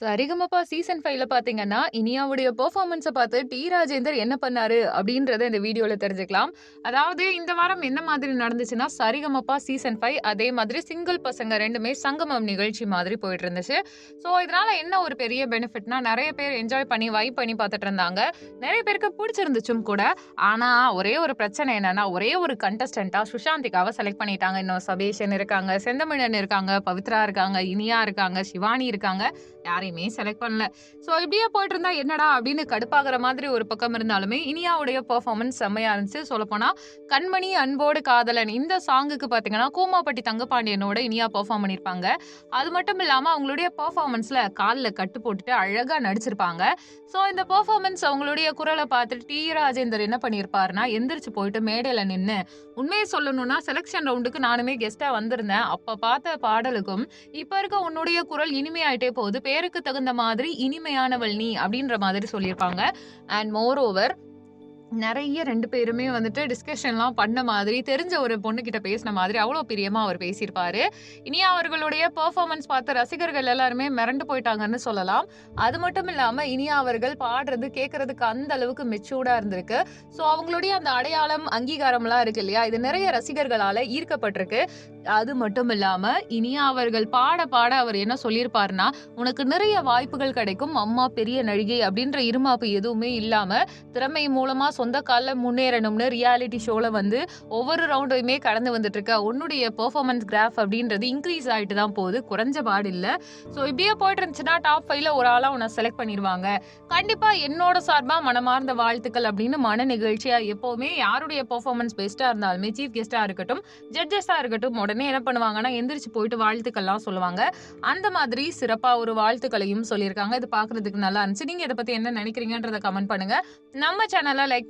Sarigamapa season ஃபைவ்ல பார்த்தீங்கன்னா, இனியாவுடைய பெர்ஃபார்மன்ஸை பார்த்து டி. ராஜேந்தர் என்ன பண்ணாரு அப்படின்றத இந்த வீடியோல தெரிஞ்சுக்கலாம். அதாவது இந்த வாரம் என்ன மாதிரி நடந்துச்சுன்னா, சரிகமப்பா சீசன் ஃபைவ் அதே மாதிரி சிங்கிள் பசங்க ரெண்டுமே சங்கமம் நிகழ்ச்சி மாதிரி போயிட்டு இருந்துச்சு. ஸோ இதனால என்ன ஒரு பெரிய பெனிஃபிட்னா, நிறைய பேர் என்ஜாய் பண்ணி, வைப் பண்ணி பார்த்துட்டு இருந்தாங்க. நிறைய பேருக்கு பிடிச்சிருந்துச்சும் கூட. ஆனா ஒரே ஒரு பிரச்சனை என்னன்னா, ஒரே ஒரு கண்டஸ்டண்டா சுஷாந்திகாவ செலக்ட் பண்ணிட்டாங்க. இன்னும் சபேஷன் இருக்காங்க, செந்தமிழன் இருக்காங்க, பவித்ரா இருக்காங்க, இனியா இருக்காங்க, சிவானி இருக்காங்க. யாரையும் செலக்ட் பண்ணல. ஸோ இப்படியே போயிட்டு இருந்தா என்னடா அப்படின்னு கடுப்பாகிற மாதிரி ஒரு பக்கம் இருந்தாலுமே, இனியாவுடைய பெர்ஃபார்மன்ஸ் செம்மையா இருந்துச்சு. சொல்லப்போனா, கண்மணி அன்போடு காதலன் இந்த சாங்குக்கு பார்த்தீங்கன்னா, கூமாப்பட்டி தங்கபாண்டியனோட இனியா பெர்ஃபார்ம் பண்ணியிருப்பாங்க. அது மட்டும் இல்லாம அவங்களுடைய பெர்ஃபார்மன்ஸ்ல காலில் கட்டு போட்டுட்டு அழகா நடிச்சிருப்பாங்க. ஸோ இந்த பெர்ஃபார்மன்ஸ் அவங்களுடைய குரலை பார்த்துட்டு டி. ராஜேந்தர் என்ன பண்ணியிருப்பாருன்னா, எந்திரிச்சு போயிட்டு மேடையில நின்று உண்மையை சொல்லணும்னா செலெக்ஷன் ரவுண்டுக்கு நானுமே கெஸ்ட்டாக வந்திருந்தேன். அப்ப பார்த்த பாடலுக்கும், இப்ப இருக்க உன்னுடைய குரல் இனிமையாயிட்டே போகுது. பேருக்கு தகுந்த மாதிரி இனிமையானவள் நீ அப்படின்ற மாதிரி சொல்லியிருப்பாங்க. அண்ட் மோர் ஓவர் நிறைய ரெண்டு பேருமே வந்துட்டு டிஸ்கஷன்லாம் பண்ண மாதிரி, தெரிஞ்ச ஒரு பொண்ணுக்கிட்ட பேசின மாதிரி அவ்வளோ பிரியமாக அவர் பேசியிருப்பாரு. இனி அவர்களுடைய பெர்ஃபார்மன்ஸ் பார்த்த ரசிகர்கள் எல்லாருமே மிரண்டு போயிட்டாங்கன்னு சொல்லலாம். அது மட்டும் இல்லாமல் இனியா அவர்கள் பாடுறது கேட்கறதுக்கு அந்த அளவுக்கு மெச்சூர்டா இருந்திருக்கு. ஸோ அவங்களுடைய அந்த அடையாளம், அங்கீகாரம்லாம் இருக்கு இல்லையா? இது நிறைய ரசிகர்களால் ஈர்க்கப்பட்டிருக்கு. அது மட்டும் இல்லாம இனியா அவர்கள் பாட பாட அவர் என்ன சொல்லியிருப்பாருன்னா, உனக்கு நிறைய வாய்ப்புகள் கிடைக்கும். அம்மா பெரிய நடிகை அப்படின்ற இருமாப்பு எதுவுமே இல்லாம, திறமை மூலமா சொந்த காலில் முன்னேறணும்னு ரியாலிட்டி ஷோவில் வந்து ஒவ்வொரு ரவுண்டையுமே கடந்து வந்துட்டுருக்கா உன்னுடைய பெர்ஃபார்மன்ஸ் கிராஃப் அப்படின்றது இன்க்ரீஸ் ஆகிட்டு தான் போகுது. குறைஞ்ச பாடு இல்லை ஸோ இப்படியே போயிட்டு இருந்துச்சுன்னா, டாப் ஃபைவ்ல ஒரு ஆளாக உன்னை செலக்ட் பண்ணிடுவாங்க கண்டிப்பாக என்னோட சார்பாக மனமார்ந்த வாழ்த்துக்கள் அப்படின்னு மன நிகழ்ச்சியாக எப்போவுமே யாருடைய பெர்ஃபார்மன்ஸ் பெஸ்ட்டாக இருந்தாலுமே, சீஃப் கெஸ்ட்டாக இருக்கட்டும், ஜட்ஜஸா இருக்கட்டும், உடனே என்ன பண்ணுவாங்கன்னா, எந்திரிச்சு போயிட்டு வாழ்த்துக்கள்லாம் சொல்லுவாங்க. அந்த மாதிரி சிறப்பாக ஒரு வாழ்த்துக்களையும் சொல்லியிருக்காங்க. இது பார்க்கறதுக்கு நல்லா இருந்துச்சு. நீங்கள் இதை பற்றி என்ன நினைக்கிறீங்கன்றத கமெண்ட் பண்ணுங்கள் நம்ம சேனலை லைக்